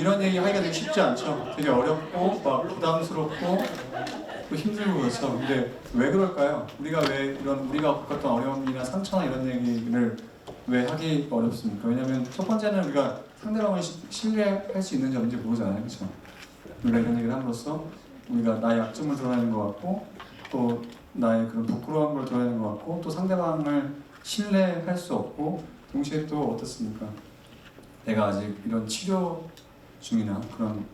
이런 얘기 하기가 되게 쉽지 않죠. 되게 어렵고 막 부담스럽고 또 힘들고 그렇죠. 근데 왜 그럴까요? 우리가 왜 이런 우리가 겪었던 어려움이나 상처나 이런 얘기를 왜 하기 어렵습니까? 왜냐하면 첫 번째는 우리가 상대방을 시- 신뢰할 수 있는지 없는지 모르잖아요, 그렇죠? 우리가 이런 얘기를 함으로써 우리가 나의 약점을 드러내는 것 같고 또 나의 그런 부끄러운 걸 드러내는 것 같고 또 상대방을 신뢰할 수 없고 동시에 또 어떻습니까? 내가 아직 이런 치료 중이나 그런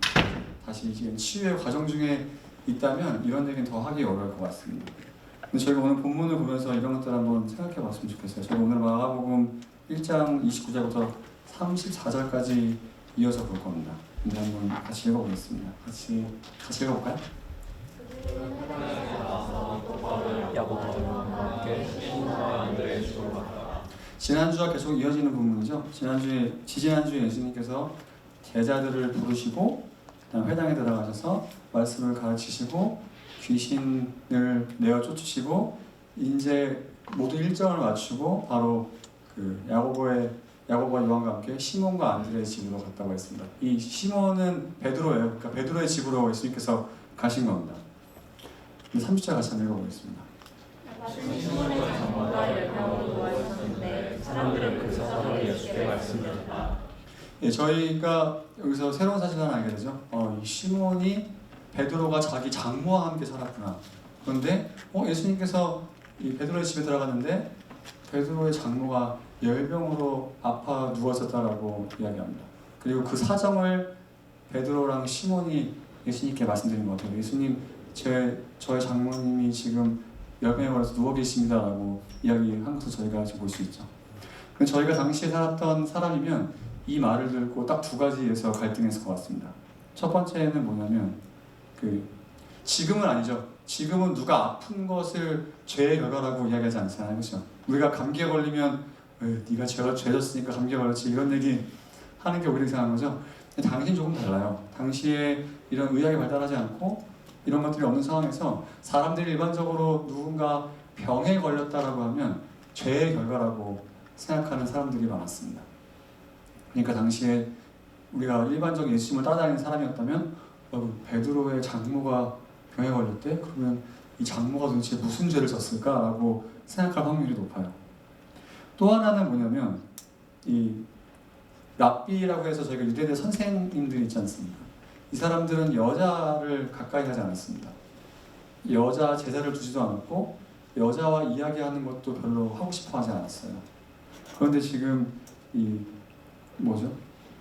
다시 지금 치유의 과정 중에 있다면 이런 얘기는 더 하기 어려울 것 같습니다. 근데 저희가 오늘 본문을 보면서 이런 것들 한번 생각해 봤으면 좋겠어요. 저희 오늘 마가복음 1장 29절부터 34절까지 이어서 볼 겁니다. 근데 한번 같이 읽어보겠습니다. 같이 같이 읽어볼까요? 지난주와 계속 이어지는 부분이죠. 지난주에 지지난주에 예수님께서 제자들을 부르시고 회당에 들어가셔서 말씀을 가르치시고 귀신을 내어 쫓으시고 이제 모두 일정을 맞추고 바로 그 야고보의 야고보와 요한과 함께 시몬과 안드레의 집으로 갔다고 했습니다. 이 시몬은 베드로예요. 그러니까 베드로의 집으로 예수님께서 가신 겁니다. 30절 같이 한번 읽어보겠습니다. 시몬의 장모가 열 명으로 모여 있었는데 사람들은 그 예수께 말씀드렸다. 예, 저희가 여기서 새로운 사실을 하나 알게 되죠. 어, 이 시몬이 베드로가 자기 장모와 함께 살았구나. 그런데 어, 예수님께서 이 베드로의 집에 들어갔는데 베드로의 장모가 열병으로 아파 누웠었다라고 이야기합니다. 그리고 그 사정을 베드로랑 시몬이 예수님께 말씀드린 것 같아요. 예수님, 제 저의 장모님이 지금 열병에 걸려서 누워 계십니다라고 이야기한 것을 저희가 지금 볼 수 있죠. 근데 저희가 당시에 살았던 사람이면 이 말을 듣고 딱 두 가지에서 갈등했을 것 같습니다. 첫 번째는 뭐냐면 그 지금은 아니죠. 지금은 누가 아픈 것을 죄의 결과라고 이야기하지 않잖아요, 그렇죠? 우리가 감기에 걸리면 네가 죄가 죄졌으니까 감기에 걸렸지 이런 얘기 하는 게 오히려 이상한 거죠. 당신 조금 달라요. 당시에 이런 의학이 발달하지 않고 이런 것들이 없는 상황에서 사람들이 일반적으로 누군가 병에 걸렸다라고 하면 죄의 결과라고 생각하는 사람들이 많았습니다. 그러니까 당시에 우리가 일반적 예수님을 따라다니는 사람이었다면 어, 베드로의 장모가 병에 걸렸대? 그러면 이 장모가 도대체 무슨 죄를 졌을까라고 생각할 확률이 높아요. 또 하나는 뭐냐면 이 랍비라고 해서 저희가 유대대 선생님들 있지 않습니까? 이 사람들은 여자를 가까이 하지 않았습니다. 여자 제자를 두지도 않았고 여자와 이야기하는 것도 별로 하고 싶어 하지 않았어요. 그런데 지금 이 뭐죠?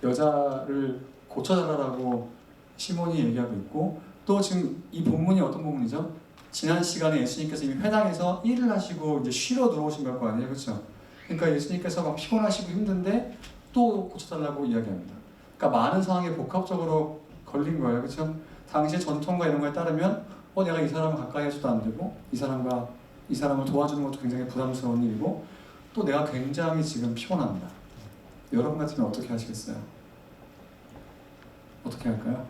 여자를 고쳐달라고 시몬이 얘기하고 있고 또 지금 이 본문이 어떤 본문이죠? 지난 시간에 예수님께서 이미 회당에서 일을 하시고 이제 쉬러 들어오신 걸 거 아니에요, 그렇죠? 그러니까 예수님께서 막 피곤하시고 힘든데 또 고쳐달라고 이야기합니다. 그러니까 많은 상황에 복합적으로 걸린 거예요, 그렇죠? 당시의 전통과 이런 거에 따르면 어 내가 이 사람을 가까이 해줘도 안 되고 이 사람과 이 사람을 도와주는 것도 굉장히 부담스러운 일이고 또 내가 굉장히 지금 피곤합니다. 여러분 같으면 어떻게 하시겠어요? 어떻게 할까요?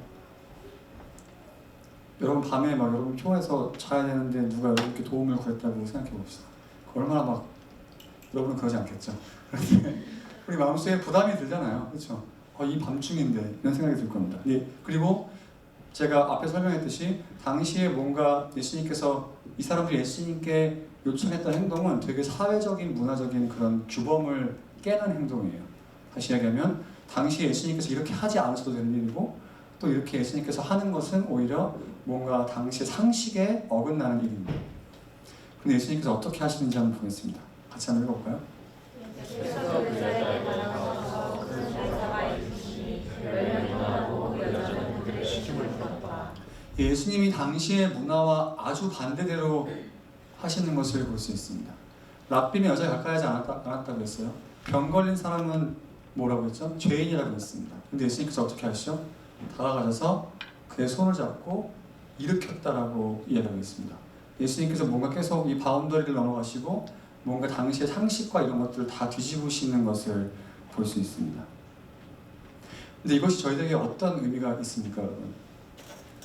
여러분 밤에 막 여러분 피곤해서 자야 되는데 누가 여러분께 도움을 구했다고 생각해 봅시다. 얼마나 막 여러분은 그러지 않겠죠. 우리 마음속에 부담이 들잖아요. 그렇죠? 어, 이 밤중인데 이런 생각이 들 겁니다. 예, 그리고 제가 앞에 설명했듯이 당시에 뭔가 예수님께서 이 사람들이 예수님께 요청했던 행동은 되게 사회적인 문화적인 그런 규범을 깨는 행동이에요. 다시 이야기하면 당시 예수님께서 이렇게 하지 않으셔도 되는 일이고 또 이렇게 예수님께서 하는 것은 오히려 뭔가 당시의 상식에 어긋나는 일입니다. 근데 예수님께서 어떻게 하시는지 한번 보겠습니다. 같이 한번 읽어볼까요? 예수님이 당시의 문화와 아주 반대대로 하시는 것을 볼 수 있습니다. 랍비는 여자 가까이 하지 않았다, 않았다고 했어요. 병 걸린 사람은 뭐라고 했죠? 죄인이라고 했습니다. 근데 예수님께서 어떻게 하시죠? 다가가셔서 그의 손을 잡고 일으켰다라고 이야기하고 있습니다. 예수님께서 뭔가 계속 이 바운더리를 넘어가시고 뭔가 당시의 상식과 이런 것들을 다 뒤집으시는 것을 볼 수 있습니다. 근데 이것이 저희들에게 어떤 의미가 있습니까, 여러분?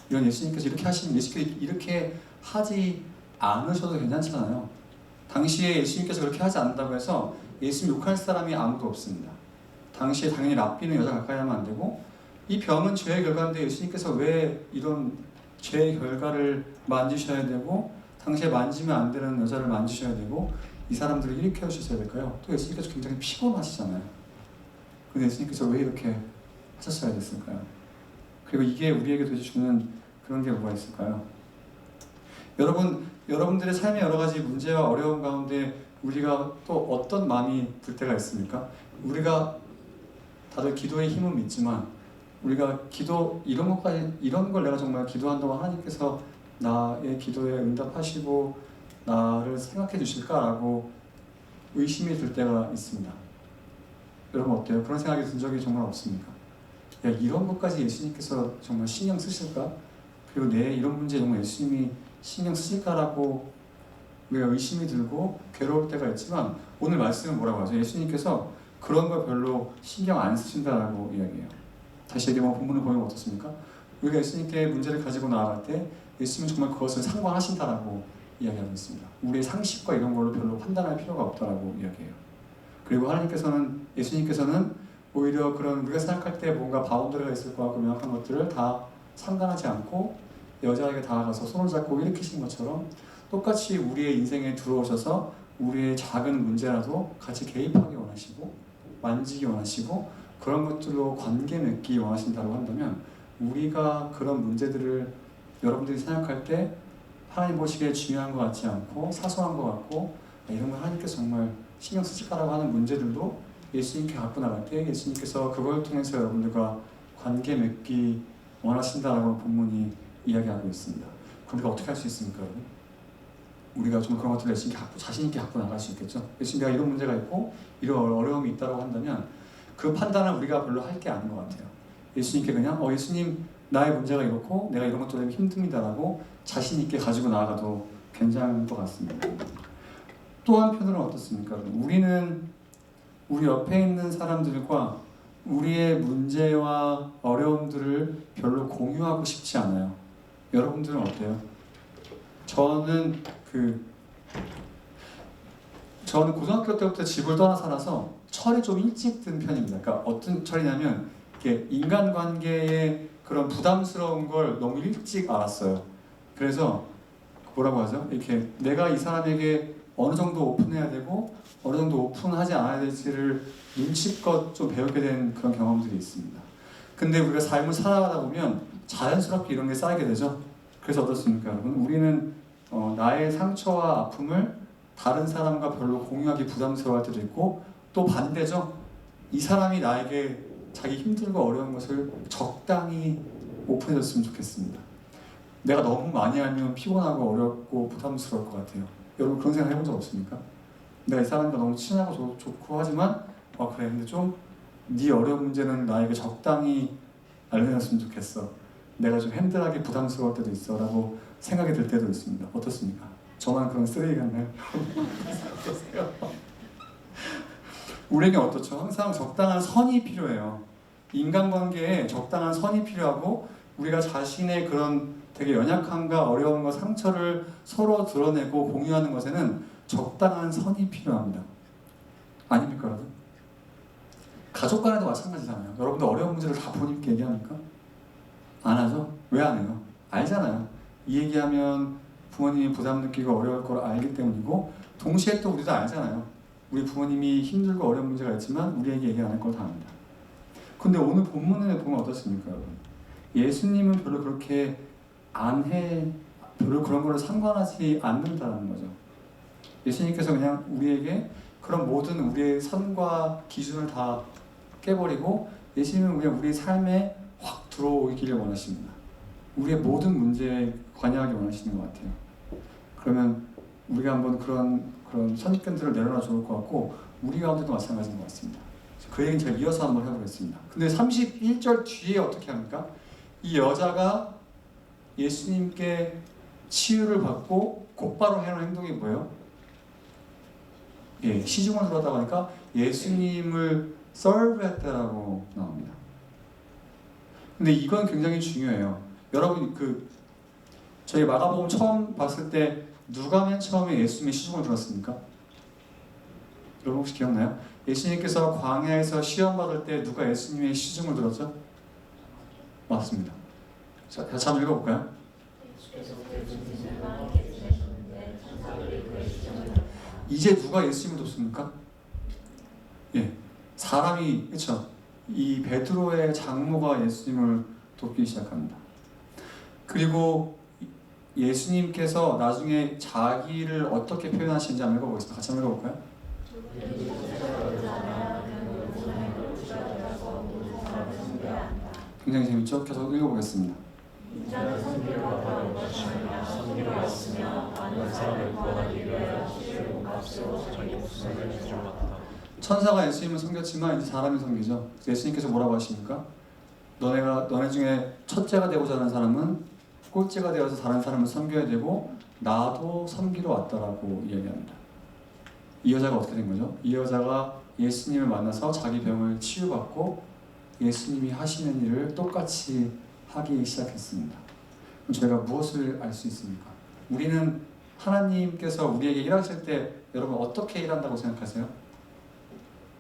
이런 예수님께서 이렇게 하시는 예수님께서 이렇게 하지 않으셔도 괜찮잖아요. 당시에 예수님께서 그렇게 하지 않는다고 해서 예수님 욕할 사람이 아무도 없습니다. 당시에 당연히 랍비는 여자 가까이 하면 안 되고 이 병은 죄의 결과인데 예수님께서 왜 이런 죄의 결과를 만지셔야 되고 당시에 만지면 안 되는 여자를 만지셔야 되고 이 사람들을 일으켜 주셔야 될까요? 또 예수님께서 굉장히 피곤하시잖아요. 근데 예수님께서 왜 이렇게 하셨어야 됐을까요? 그리고 이게 우리에게 도대체 주는 그런 게 뭐가 있을까요? 여러분, 여러분들의 삶의 여러 가지 문제와 어려움 가운데 우리가 또 어떤 마음이 들 때가 있습니까? 우리가 다들 기도의 힘은 믿지만 우리가 기도 이런 것까지 이런 걸 내가 정말 기도한다고 하나님께서 나의 기도에 응답하시고 나를 생각해 주실까라고 의심이 들 때가 있습니다. 여러분 어때요? 그런 생각이 든 적이 정말 없습니까? 야 이런 것까지 예수님께서 정말 신경 쓰실까? 그리고 내 이런 문제 정말 예수님이 신경 쓰실까라고 우리가 의심이 들고 괴로울 때가 있지만 오늘 말씀은 뭐라고 하죠? 예수님께서 그런 걸 별로 신경 안 쓰신다라고 이야기해요. 다시 얘기하면 본문을 보면 어떻습니까? 우리가 예수님께 문제를 가지고 나아갈 때 예수님은 정말 그것을 상관하신다라고 이야기하고 있습니다. 우리의 상식과 이런 걸로 별로 판단할 필요가 없다라고 이야기해요. 그리고 하나님께서는 예수님께서는 오히려 그런 우리가 생각할 때 뭔가 바운더리가 있을 것 같고 명확한 것들을 다 상관하지 않고 여자에게 다가가서 손을 잡고 일으키신 것처럼 똑같이 우리의 인생에 들어오셔서 우리의 작은 문제라도 같이 개입하기 원하시고 만지기 원하시고 그런 것들로 관계 맺기 원하신다고 한다면 우리가 그런 문제들을 여러분들이 생각할 때 하나님 보시기에 중요한 것 같지 않고 사소한 것 같고 아, 이런 걸 하나님께서 정말 신경 쓰실까라고 하는 문제들도 예수님께 갖고 나갈 때 예수님께서 그걸 통해서 여러분들과 관계 맺기 원하신다라고 본문이 이야기하고 있습니다. 그럼 우리가 어떻게 할 수 있습니까, 여러분? 우리가 좀 그런 것들을 예수님께 갖고 자신 있게 갖고 나갈 수 있겠죠. 예수님 내가 이런 문제가 있고 이런 어려움이 있다고 한다면 그 판단을 우리가 별로 할 게 아닌 것 같아요. 예수님께 그냥 어 예수님 나의 문제가 이렇고 내가 이런 것 때문에 힘듭니다라고 자신 있게 가지고 나아가도 괜찮을 것 같습니다. 또 한편으로는 어떻습니까? 우리는 우리 옆에 있는 사람들과 우리의 문제와 어려움들을 별로 공유하고 싶지 않아요. 여러분들은 어때요? 저는 그 저는 고등학교 때부터 집을 떠나 살아서 철이 좀 일찍 든 편입니다. 그러니까 어떤 철이냐면 이게 인간관계의 그런 부담스러운 걸 너무 일찍 알았어요. 그래서 뭐라고 하죠? 이렇게 내가 이 사람에게 어느 정도 오픈해야 되고 어느 정도 오픈하지 않아야 될지를 눈치껏 좀 배우게 된 그런 경험들이 있습니다. 근데 우리가 삶을 살아가다 보면 자연스럽게 이런 게 쌓이게 되죠. 그래서 어떻습니까, 여러분? 우리는 어, 나의 상처와 아픔을 다른 사람과 별로 공유하기 부담스러워할 때도 있고 또 반대죠. 이 사람이 나에게 자기 힘들고 어려운 것을 적당히 오픈해줬으면 좋겠습니다. 내가 너무 많이 알면 피곤하고 어렵고 부담스러울 것 같아요. 여러분 그런 생각 해본 적 없습니까? 내가 이 사람과 너무 친하고 좋, 좋고 하지만 아 그래 근데 좀 네 어려운 문제는 나에게 적당히 알려줬으면 좋겠어. 내가 좀 핸들하기 부담스러울 때도 있어라고 생각이 들 때도 있습니다. 어떻습니까? 저만 그런 쓰레기 같나요? 어떠세요? 우리에게 어떻죠? 항상 적당한 선이 필요해요. 인간관계에 적당한 선이 필요하고 우리가 자신의 그런 되게 연약함과 어려움과 상처를 서로 드러내고 공유하는 것에는 적당한 선이 필요합니다. 아닙니까, 여러분? 가족 간에도 마찬가지잖아요. 여러분들 어려운 문제를 다 부모님께 얘기합니까? 안 하죠? 왜 안 해요? 알잖아요. 이 얘기하면 부모님이 부담 느끼고 어려울 걸 알기 때문이고 동시에 또 우리도 알잖아요. 우리 부모님이 힘들고 어려운 문제가 있지만 우리에게 얘기 안 할 걸 다 압니다. 근데 오늘 본문에 보면 어떻습니까, 여러분? 예수님은 별로 그렇게 안 해, 별로 그런 거를 상관하지 않는다는 거죠. 예수님께서 그냥 우리에게 그런 모든 우리의 선과 기준을 다 깨버리고 예수님은 그냥 우리 삶에 확 들어오기를 원하십니다. 우리의 모든 문제에 관여하기 원하시는 것 같아요. 그러면 우리가 한번 그런 그런 선입견들을 내려놔 좋을 것 같고 우리 가운데도 마찬가지인 것 같습니다. 그 얘기는 제가 이어서 한번 해보겠습니다. 근데 31절 뒤에 어떻게 합니까? 이 여자가 예수님께 치유를 받고 곧바로 해놓은 행동이 뭐예요? 예, 시중을 들었다 보니까 예수님을 서브했다라고 나옵니다. 근데 이건 굉장히 중요해요. 여러분 그 저희 마가복음 처음 봤을 때 누가 맨 처음에 예수님의 시중을 들었습니까? 여러분 혹시 기억나요? 예수님께서 광야에서 시험 받을 때 누가 예수님의 시중을 들었죠? 맞습니다. 자, 다시 한번 읽어볼까요? 이제 누가 예수님을 돕습니까? 예, 사람이 그렇죠. 이 베드로의 장모가 예수님을 돕기 시작합니다. 그리고 예수님께서 나중에 자기를 어떻게 표현하시는지 한번 읽어보겠습니다. 같이 한번 읽어볼까요? 굉장히 재밌죠? 계속 읽어보겠습니다. 천사가 예수님을 섬겼지만 이제 사람이 섬기죠. 예수님께서 뭐라고 하십니까? 너네가 너네 중에 첫째가 되고자 하는 사람은 꼴째가 되어서 다른 사람을 섬겨야 되고 나도 섬기러 왔다라고 이야기합니다. 이 여자가 어떻게 된 거죠? 이 여자가 예수님을 만나서 자기 병을 치유받고 예수님이 하시는 일을 똑같이 하기 시작했습니다. 그럼 저희가 무엇을 알 수 있습니까? 우리는 하나님께서 우리에게 일하실 때 여러분 어떻게 일한다고 생각하세요?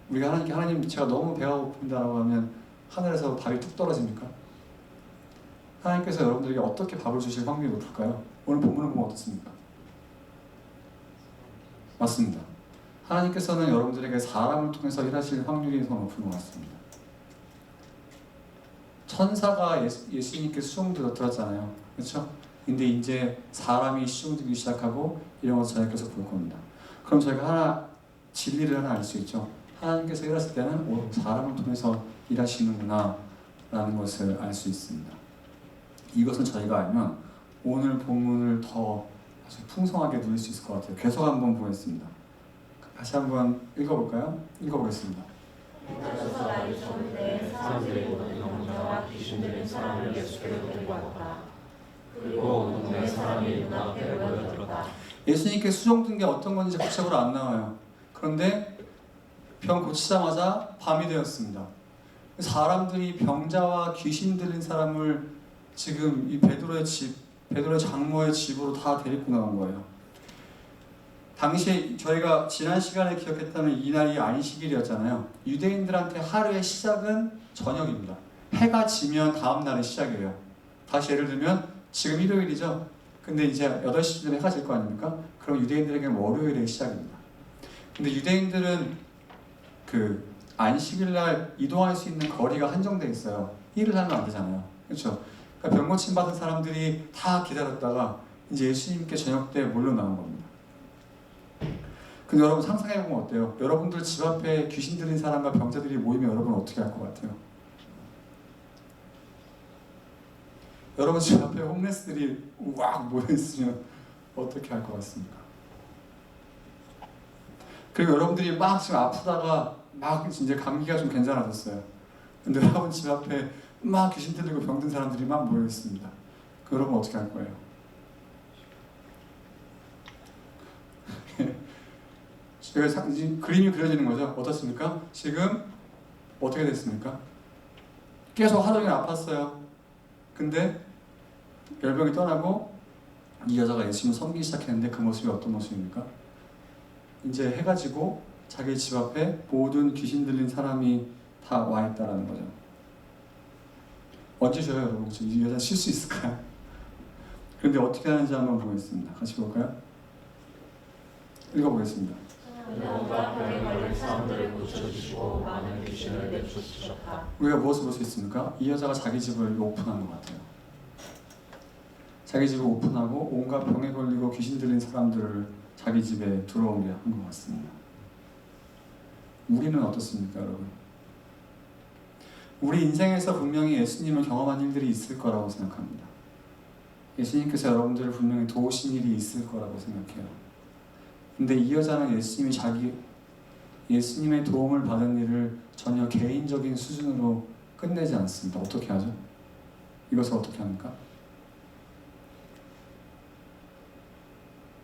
우리가 하나님께 하나님 제가 너무 배가 고픈다라고 하면 하늘에서 밥이 뚝 떨어집니까? 하나님께서 여러분들에게 어떻게 밥을 주실 확률이 높을까요? 오늘 본문을 보면 어떻습니까? 맞습니다. 하나님께서는 여러분들에게 사람을 통해서 일하실 확률이 더 높은 것 같습니다. 천사가 예수, 들- 들었잖아요. 그렇죠? 근데 이제 사람이 수종 들기 시작하고 이런 것을 저희께서 볼 겁니다. 그럼 저희가 하나 진리를 하나 알 수 있죠. 하나님께서 일하실 때는 오, 사람을 통해서 일하시는구나 라는 것을 알 수 있습니다. 이것은 저희가 알면 오늘 본문을 더 아주 풍성하게 누릴 수 있을 것 같아요. 계속 한번 보겠습니다. 다시 한번 읽어볼까요? 읽어보겠습니다. 예수님께 수종든 게 어떤 건지 구체적으로 안 나와요. 그런데 병 고치자마자 밤이 되었습니다. 사람들이 병자와 귀신 들린 사람을 지금 이 베드로의 집, 베드로의 장모의 집으로 다 데리고 나온 거예요. 당시에 저희가 지난 시간에 기억했다면 이날이 안식일이었잖아요. 유대인들한테 하루의 시작은 저녁입니다. 해가 지면 다음 날의 시작이에요. 다시 예를 들면 지금 일요일이죠. 근데 이제 8시쯤 해가 질 거 아닙니까? 그럼 유대인들에게는 월요일의 시작입니다. 근데 유대인들은 그 안식일 날 이동할 수 있는 거리가 한정돼 있어요. 일을 하면 안 되잖아요. 그렇죠? 그러니까 병 고침 받은 사람들이 다 기다렸다가 이제 예수님께 저녁 때 몰려 나온 겁니다. 근데 여러분 상상해 보면 어때요? 여러분들 집 앞에 귀신 들린 사람과 병자들이 모이면 여러분 어떻게 할 것 같아요? 여러분 집 앞에 홈레스들이 우악 모여 있으면 어떻게 할 것 같습니까? 그리고 여러분들이 막 지금 아프다가 막 이제 감기가 좀 괜찮아졌어요. 근데 여러분 집 앞에 막 귀신 들리고 병든 사람들이 막 모여 있습니다. 그 여러분 어떻게 할 거예요? 제가 그림이 그려지는 거죠. 어떻습니까? 지금 어떻게 됐습니까? 계속 하루 종일 아팠어요. 근데 열병이 떠나고 이 여자가 예수님을 섬기기 시작했는데 그 모습이 어떤 모습입니까? 이제 해가 지고 자기 집 앞에 모든 귀신 들린 사람이 다 와 있다라는 거죠. 언제 쉬어요, 여러분? 이 여자 쉴 수 있을까요? 그런데 어떻게 하는지 한번 보겠습니다. 같이 볼까요? 읽어보겠습니다. 우리가 무엇을 볼 수 있습니까? 이 여자가 자기 집을 오픈한 것 같아요. 자기 집을 오픈하고 온갖 병에 걸리고 귀신 들린 사람들을 자기 집에 들어오게 한 것 같습니다. 우리는 어떻습니까, 여러분? 우리 인생에서 분명히 예수님을 경험한 일들이 있을 거라고 생각합니다. 예수님께서 여러분들을 분명히 도우신 일이 있을 거라고 생각해요. 근데 이 여자는 예수님이 자기 예수님의 도움을 받은 일을 전혀 개인적인 수준으로 끝내지 않습니다. 어떻게 하죠? 이것을 어떻게 합니까?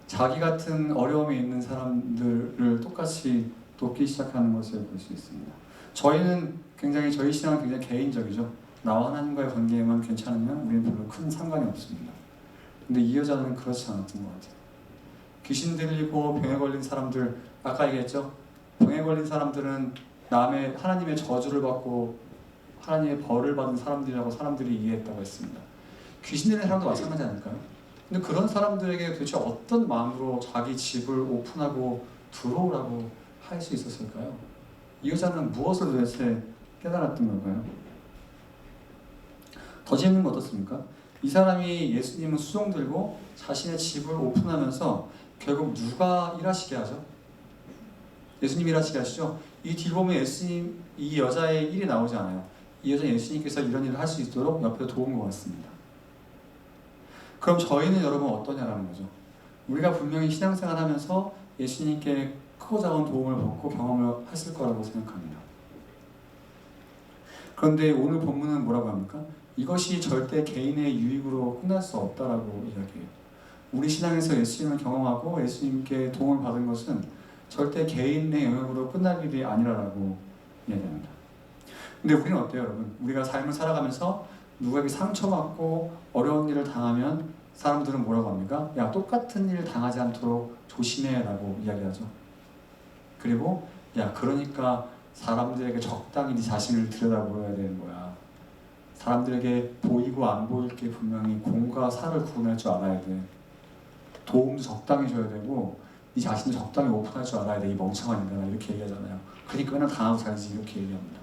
자기 같은 어려움이 있는 사람들을 똑같이 돕기 시작하는 것을 볼 수 있습니다. 저희는 굉장히 저희 신앙은 굉장히 개인적이죠. 나와 하나님과의 관계에만 괜찮으면 우리는 별로 큰 상관이 없습니다. 근데 이 여자는 그렇지 않았던 것 같아요. 귀신 들리고 병에 걸린 사람들 아까 얘기했죠. 병에 걸린 사람들은 남의 하나님의 저주를 받고 하나님의 벌을 받은 사람들이라고 사람들이 이해했다고 했습니다. 귀신 들린 사람도 마찬가지 아닐까요? 근데 그런 사람들에게 도대체 어떤 마음으로 자기 집을 오픈하고 들어오라고 할 수 있었을까요? 이 여자는 무엇을 도대체 깨달았던 걸까요? 더 재밌는 거 어떻습니까? 이 사람이 예수님을 수종 들고 자신의 집을 오픈하면서 결국 누가 일하시게 하죠? 예수님 일하시게 하시죠? 이 뒤 보면 예수님 이 여자의 일이 나오지 않아요. 이 여자 예수님께서 이런 일을 할 수 있도록 옆에 도운 것 같습니다. 그럼 저희는 여러분 어떠냐라는 거죠. 우리가 분명히 신앙생활 하면서 예수님께 크고 작은 도움을 받고 경험을 했을 거라고 생각합니다. 그런데 오늘 본문은 뭐라고 합니까? 이것이 절대 개인의 유익으로 끝날 수 없다라고 이야기해요. 우리 신앙에서 예수님을 경험하고 예수님께 도움을 받은 것은 절대 개인의 영역으로 끝날 일이 아니라라고 이야기합니다. 근데 우리는 어때요, 여러분? 우리가 삶을 살아가면서 누구에게 상처받고 어려운 일을 당하면 사람들은 뭐라고 합니까? 야, 똑같은 일 당하지 않도록 조심해라고 이야기하죠. 그리고 야, 그러니까 사람들에게 적당히 네 자신을 들여다보아야 되는 거야. 사람들에게 보이고 안 보일 게 분명히 공과 사를 구분할 줄 알아야 돼. 도움도 적당히 줘야 되고 네 자신도 적당히 오픈할 줄 알아야 돼. 이 멍청한 인간아 이렇게 얘기하잖아요. 그러니까 맨날 당하고 살지 이렇게 얘기합니다.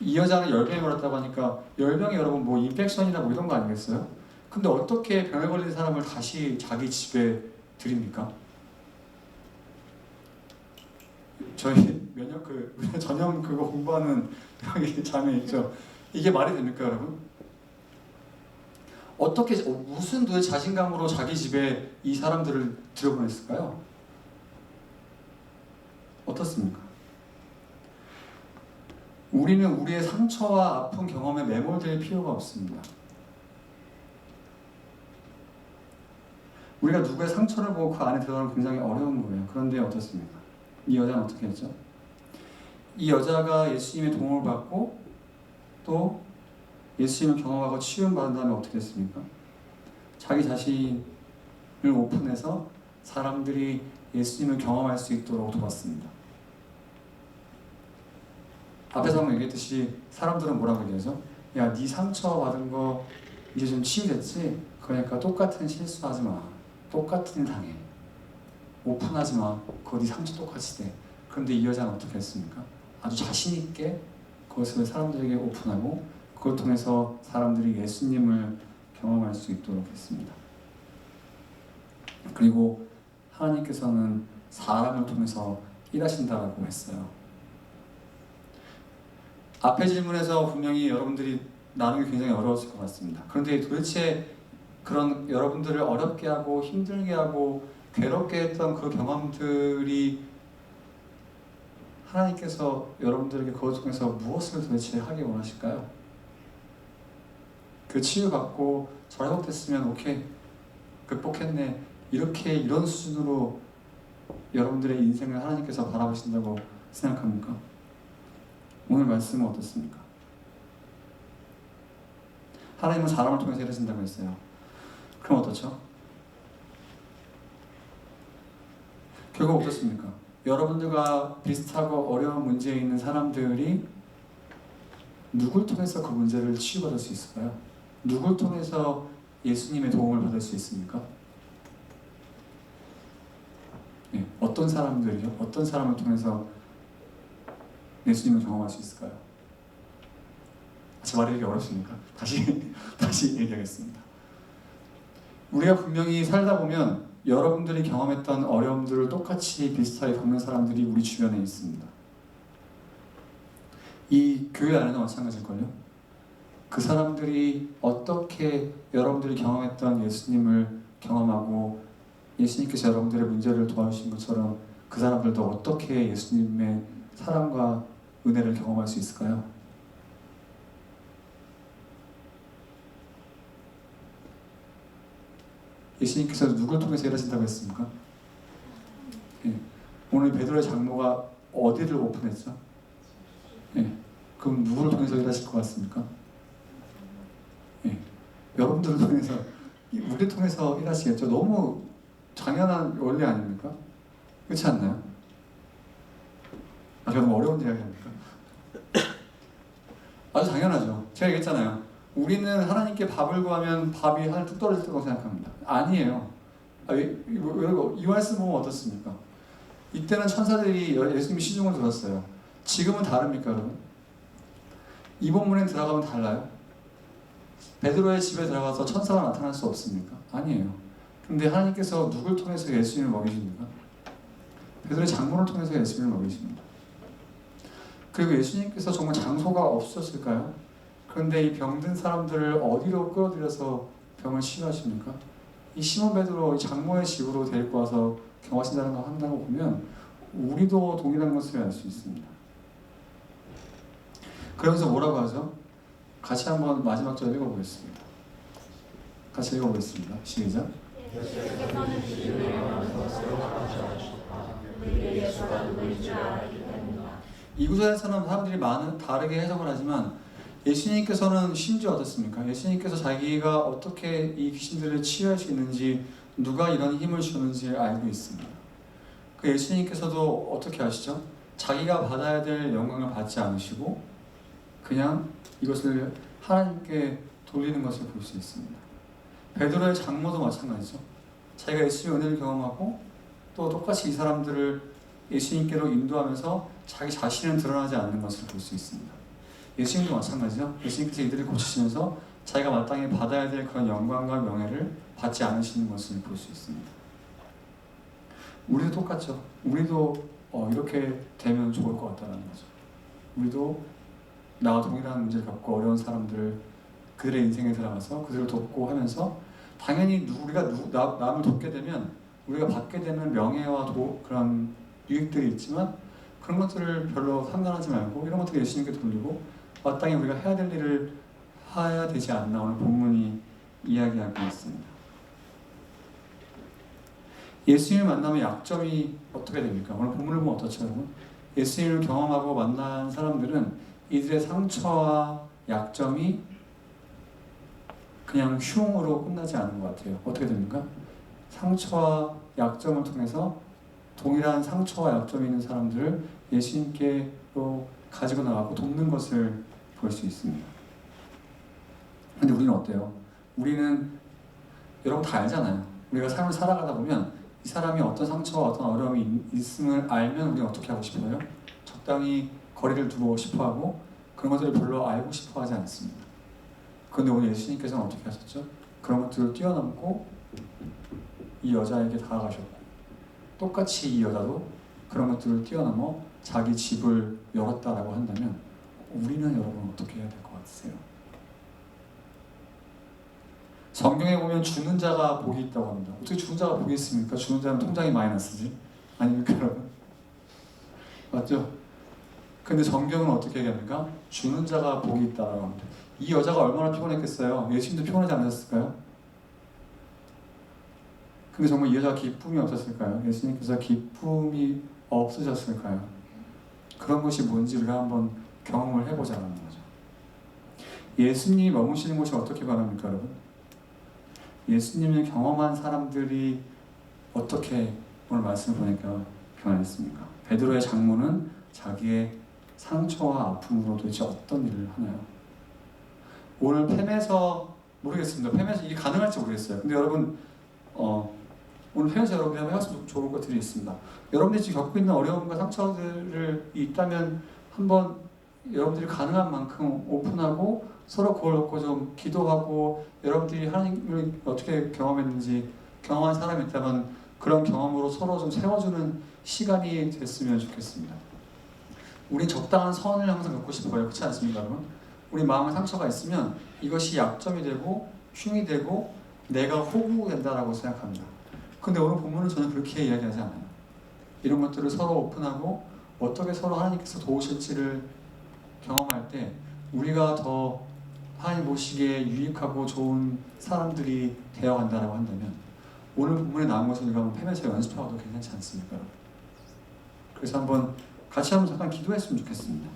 이 여자는 열병에 걸렸다고 하니까 열병이 여러분 뭐 인펙션이나 뭐 이런 거 아니겠어요? 근데 어떻게 병에 걸린 사람을 다시 자기 집에 들입니까? 저희 면역 그 전염 그거 공부하는 여기 자매 있죠. 이게 말이 됩니까, 여러분? 어떻게 어, 무슨 도대체 자신감으로 자기 집에 이 사람들을 들여보냈을까요? 어떻습니까? 우리는 우리의 상처와 아픈 경험에 매몰될 필요가 없습니다. 우리가 누구의 상처를 보고 그 안에 들어가는 굉장히 어려운 거예요. 그런데 어떻습니까? 이 여자는 어떻게 했죠? 이 여자가 예수님의 도움을 받고 또 예수님을 경험하고 치유를 받은 다음에 어떻게 했습니까? 자기 자신을 오픈해서 사람들이 예수님을 경험할 수 있도록 도왔습니다. 앞에서 한번 얘기했듯이 사람들은 뭐라고 얘기하죠? 야, 네 상처 받은 거 이제 좀 치유됐지? 그러니까 똑같은 실수하지 마. 똑같은 일 당해. 오픈하지 마. 그거 네 상처 똑같이 돼. 그런데 이 여자는 어떻게 했습니까? 아주 자신 있게 그것을 사람들에게 오픈하고 그걸 통해서 사람들이 예수님을 경험할 수 있도록 했습니다. 그리고 하나님께서는 사람을 통해서 일하신다라고 했어요. 앞의 질문에서 분명히 여러분들이 나누기 굉장히 어려웠을 것 같습니다. 그런데 도대체 그런 여러분들을 어렵게 하고 힘들게 하고 괴롭게 했던 그 경험들이 하나님께서 여러분들에게 그것 통해서 무엇을 도대체 하기 원하실까요? 그 치유받고 저 회복됐으면 오케이 극복했네 이렇게 이런 수준으로 여러분들의 인생을 하나님께서 바라보신다고 생각합니까? 오늘 말씀은 어떻습니까? 하나님은 사람을 통해서 일하신다고 했어요. 그럼 어떻죠? 결국 어떻습니까? 여러분들과 비슷하고 어려운 문제에 있는 사람들이 누굴 통해서 그 문제를 치유받을 수 있을까요? 누굴 통해서 예수님의 도움을 받을 수 있습니까? 네, 어떤 사람들이요? 어떤 사람을 통해서 예수님을 경험할 수 있을까요? 제 말이 어렵습니까? 다시 다시 얘기하겠습니다. 우리가 분명히 살다 보면 여러분들이 경험했던 어려움들을 똑같이 비슷하게 겪는 사람들이 우리 주변에 있습니다. 이 교회 안에는 마찬가지일걸요. 그 사람들이 어떻게 여러분들이 경험했던 예수님을 경험하고 예수님께서 여러분들의 문제를 도와주신 것처럼 그 사람들도 어떻게 예수님의 사랑과 은혜를 경험할 수 있을까요? 예수님께서 누굴 통해서 일하신다고 했습니까? 예. 오늘 베드로의 장로가 어디를 오픈했죠? 예. 그럼 누구를 통해서 일하실 것 같습니까? 예. 여러분들을 통해서 우리 통해서 일하시겠죠. 너무 당연한 원리 아닙니까? 그렇지 않나요? 아, 너무 어려운 이야기 합니까? 아주 당연하죠. 제가 얘기했잖아요. 우리는 하나님께 밥을 구하면 밥이 하늘 뚝 떨어질 거라고 생각합니다. 아니에요. 아, 왜, 이거- 이거- 이 말씀 보면 어떻습니까? 이때는 천사들이 예수님 시중을 들었어요. 지금은 다릅니까, 여러분? 이 본문에 들어가면 달라요? 베드로의 집에 들어가서 천사가 나타날 수 없습니까? 아니에요. 근데 하나님께서 누굴 통해서 예수님을 먹이십니까? 베드로의 장모를 통해서 예수님을 먹이십니다. 그리고 예수님께서 정말 장소가 없으셨을까요? 그런데 이 병든 사람들을 어디로 끌어들여서 병을 치유하십니까? 이 시몬 베드로 이 장모의 집으로 데리고 와서 경화신다는 걸 한다고 보면 우리도 동일한 것을 알 수 있습니다. 그러면서 뭐라고 하죠? 같이 한번 마지막 절 읽어보겠습니다. 같이 읽어보겠습니다. 시작. 이 구절에서는 사람들이 많은 다르게 해석을 하지만 예수님께서는 심지어 어떻습니까? 예수님께서 자기가 어떻게 이 귀신들을 치유할 수 있는지 누가 이런 힘을 주는지 알고 있습니다. 그 예수님께서도 어떻게 하시죠? 자기가 받아야 될 영광을 받지 않으시고 그냥 이것을 하나님께 돌리는 것을 볼 수 있습니다. 베드로의 장모도 마찬가지죠. 자기가 예수님의 은혜를 경험하고 또 똑같이 이 사람들을 예수님께로 인도하면서 자기 자신은 드러나지 않는 것을 볼 수 있습니다. 예수님도 마찬가지죠. 예수님께서 이들을 고치시면서 자기가 마땅히 받아야 될 그런 영광과 명예를 받지 않으시는 것을 볼 수 있습니다. 우리도 똑같죠. 우리도 어, 이렇게 되면 좋을 것 같다는 거죠. 우리도 나와 동일한 문제를 겪고 어려운 사람들을 그들의 인생에 들어가서 그들을 돕고 하면서 당연히 누, 우리가 누, 나, 남을 돕게 되면 우리가 받게 되는 명예와 도, 그런 유익들이 있지만 그런 것들을 별로 상관하지 말고 이런 것들을 예수님께 돌리고 마땅히 우리가 해야 될 일을 해야 되지 않나 오늘 본문이 이야기하고 있습니다. 예수님을 만나면 약점이 어떻게 됩니까? 오늘 본문을 보면 어떻죠, 여러분? 예수님을 경험하고 만난 사람들은 이들의 상처와 약점이 그냥 흉으로 끝나지 않은 것 같아요. 어떻게 됩니까? 상처와 약점을 통해서 동일한 상처와 약점이 있는 사람들을 예수님께로 가지고 나가고 돕는 것을 볼 수 있습니다. 근데 우리는 어때요? 우리는 여러분 다 알잖아요. 우리가 삶을 살아가다 보면 이 사람이 어떤 상처와 어떤 어려움이 있- 있음을 알면 우리는 어떻게 하고 싶어요? 적당히 거리를 두고 싶어 하고 그런 것들을 별로 알고 싶어 하지 않습니다. 그런데 오늘 예수님께서는 어떻게 하셨죠? 그런 것들을 뛰어넘고 이 여자에게 다가가셨고 똑같이 이 여자도 그런 것들을 뛰어넘어 자기 집을 열었다라고 한다면 우리는 여러분 어떻게 해야 될 것 같으세요? 성경에 보면 죽는 자가 복이 있다고 합니다. 어떻게 죽는 자가 복이 있습니까? 죽는 자는 통장이 마이너스지 아닙니까 여러분? 맞죠? 근데 성경은 어떻게 얘기합니까? 죽는 자가 복이 있다라고 합니다. 이 여자가 얼마나 피곤했겠어요? 예수님도 피곤하지 않으셨을까요? 근데 정말 이 여자가 기쁨이 없었을까요? 예수님께서 기쁨이 없으셨을까요? 그런 것이 뭔지 우리가 한번 경험을 해보자는 거죠. 예수님이 머무시는 곳이 어떻게 변합니까, 여러분? 예수님을 경험한 사람들이 어떻게 오늘 말씀을 보니까 변했습니까? 베드로의 장모는 자기의 상처와 아픔으로 도대체 어떤 일을 하나요? 오늘 팸에서 모르겠습니다. 팸에서 이게 가능할지 모르겠어요. 근데 여러분 어, 오늘 팸에서 여러분이 한번 해봤으면 좋을 것들이 있습니다. 여러분들이 지금 겪고 있는 어려움과 상처들이 있다면 한번 여러분들이 가능한 만큼 오픈하고 서로 그걸 놓고 좀 기도하고 여러분들이 하나님을 어떻게 경험했는지 경험한 사람이 있다면 그런 경험으로 서로 좀 세워주는 시간이 됐으면 좋겠습니다. 우린 적당한 선을 항상 갖고 싶어요. 그렇지 않습니까, 여러분? 우리 마음에 상처가 있으면 이것이 약점이 되고 흉이 되고 내가 호구된다라고 생각합니다. 근데 오늘 본문은 전혀 그렇게 이야기하지 않아요. 이런 것들을 서로 오픈하고 어떻게 서로 하나님께서 도우실지를 경험할 때 우리가 더 하나님 보시기에 유익하고 좋은 사람들이 되어간다라고 한다면 오늘 본문에 나온 것을 우리가 한번 팸에서 연습해봐도 괜찮지 않습니까? 그래서 한번 같이 한번 잠깐 기도했으면 좋겠습니다.